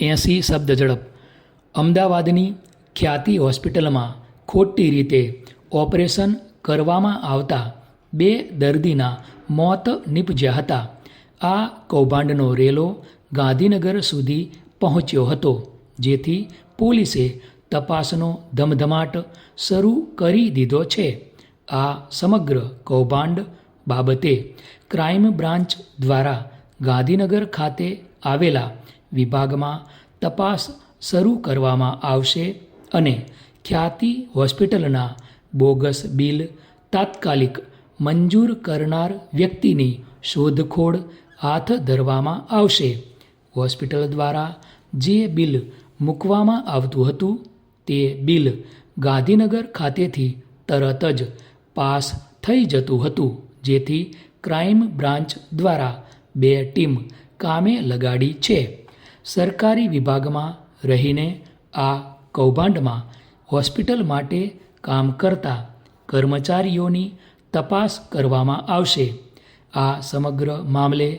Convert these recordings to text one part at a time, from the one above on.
એંસી શબ્દ ઝડપ. અમદાવાદની ખ્યાતિ હોસ્પિટલમાં ખોટી રીતે ઓપરેશન કરવામાં આવતા બે દર્દીના મોત નીપજ્યા હતા. આ કૌભાંડનો રેલો ગાંધીનગર સુધી પહોંચ્યો હતો, જેથી પોલીસે તપાસનો ધમધમાટ શરૂ કરી દીધો છે. આ સમગ્ર કૌભાંડ બાબતે ક્રાઇમ બ્રાન્ચ દ્વારા ગાંધીનગર ખાતે આવેલા વિભાગમાં તપાસ શરૂ કરવામાં આવશે અને ખ્યાતિ હોસ્પિટલના બોગસ બિલ તાત્કાલિક મંજૂર કરનાર વ્યક્તિની શોધખોળ હાથ ધરવામાં આવશે. હોસ્પિટલ દ્વારા જે બિલ મૂકવામાં આવતું હતું તે બિલ ગાંધીનગર ખાતેથી તરત જ પાસ થઈ જતું હતું, જેથી ક્રાઇમ બ્રાન્ચ દ્વારા બે ટીમ કામે લગાડી છે. સરકારી વિભાગમાં રહીને આ કૌભાંડમાં હોસ્પિટલ માટે કામ કરતા કર્મચારીઓની તપાસ કરવામાં આવશે. આ સમગ્ર મામલે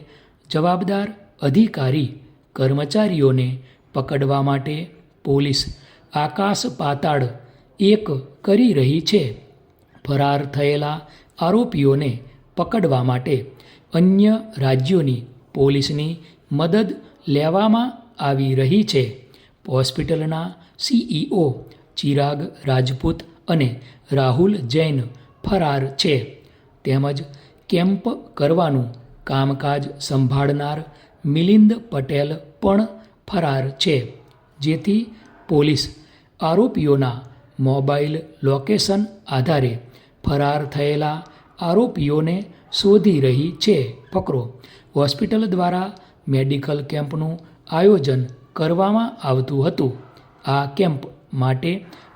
જવાબદાર અધિકારી કર્મચારીઓને પકડવા માટે પોલીસ આકાશ પાતાળ એક કરી રહી છે. ફરાર થયેલા આરોપીઓને પકડવા માટે અન્ય રાજ્યોની પોલીસની મદદ લેવામાં આવી રહી છે. હોસ્પિટલના સીઈઓ ચિરાગ રાજપૂત અને રાહુલ જૈન ફરાર છે. તેમજ કેમ્પ કરવાનું કામકાજ સંભાળનાર મિલિંદ પટેલ પણ ફરાર છે. જેથી પોલીસ આરોપીઓના મોબાઈલ લોકેશન આધારે ફરાર થયેલા આરોપીઓને શોધી રહી છે. ફકરો હોસ્પિટલ દ્વારા મેડિકલ કેમ્પનું આયોજન કરવામાં આવતું હતું. આ કેમ્પ માટે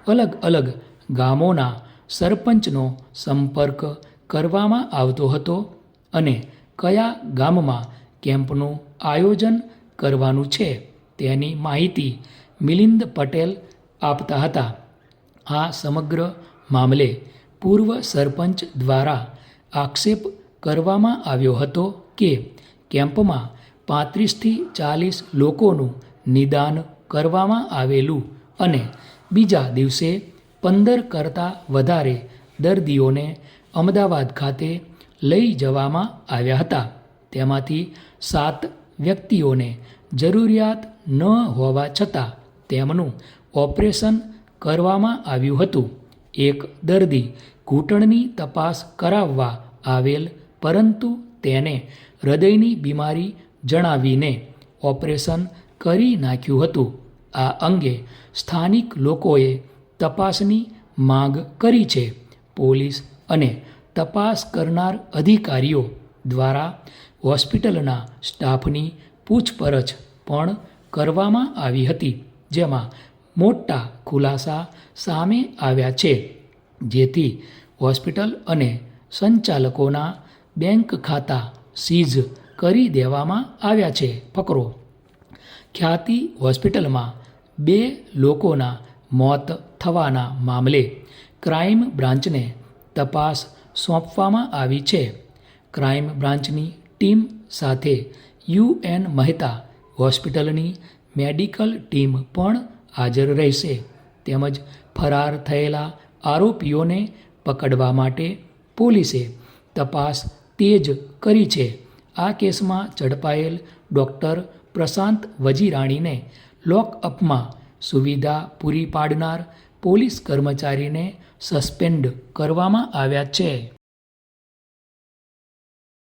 અલગ અલગ ગામોના સરપંચનો સંપર્ક કરવામાં આવતો હતો અને કયા ગામમાં કેમ્પનું આયોજન કરવાનું છે તેની માહિતી મિલિંદ પટેલ આપતા હતા. આ સમગ્ર મામલે પૂર્વ સરપંચ દ્વારા આક્ષેપ કરવામાં આવ્યો હતો કે કેમ્પમાં પાંત્રીસથી ચાલીસ લોકોનું નિદાન કરવામાં આવેલું અને બીજા દિવસે પંદર કરતાં વધારે દર્દીઓને અમદાવાદ ખાતે લઈ જવામાં આવ્યા હતા. તેમાંથી સાત વ્યક્તિઓને જરૂરિયાત ન હોવા છતાં તેમનું ઓપરેશન કરવામાં આવ્યું હતું. એક દર્દી ઘૂંટણની તપાસ કરાવવા આવેલ, પરંતુ તેને હૃદયની બીમારી જણાવીને ઓપરેશન કરી નાખ્યું હતું. આ અંગે સ્થાનિક લોકોએ તપાસની માંગ કરી છે. પોલીસ અને તપાસ કરનાર અધિકારીઓ દ્વારા હોસ્પિટલના સ્ટાફની પૂછપરછ પણ કરવામાં આવી હતી, જેમાં મોટા ખુલાસા સામે આવ્યા છે. જેથી હોસ્પિટલ અને સંચાલકોના બેંક ખાતા સીઝ કરી દેવામાં આવ્યા છે. ફકરો. ખ્યાતિ હોસ્પિટલમાં બે લોકોના મોત થવાના મામલે ક્રાઇમ બ્રાન્ચને તપાસ સોંપવામાં આવી છે. ક્રાઇમ બ્રાન્ચની ટીમ સાથે યુએન મહેતા હોસ્પિટલની મેડિકલ ટીમ પણ હાજર રહેશે. તેમજ ફરાર થયેલા આરોપીઓને પકડવા માટે પોલીસે તપાસ તેજ કરી છે. આ કેસમાં ઝડપાયેલ ડૉક્ટર પ્રશાંત વજીરાણીને લોકઅપમાં સુવિધા પૂરી પાડનાર પોલીસ કર્મચારીને સસ્પેન્ડ કરવામાં આવ્યા છે.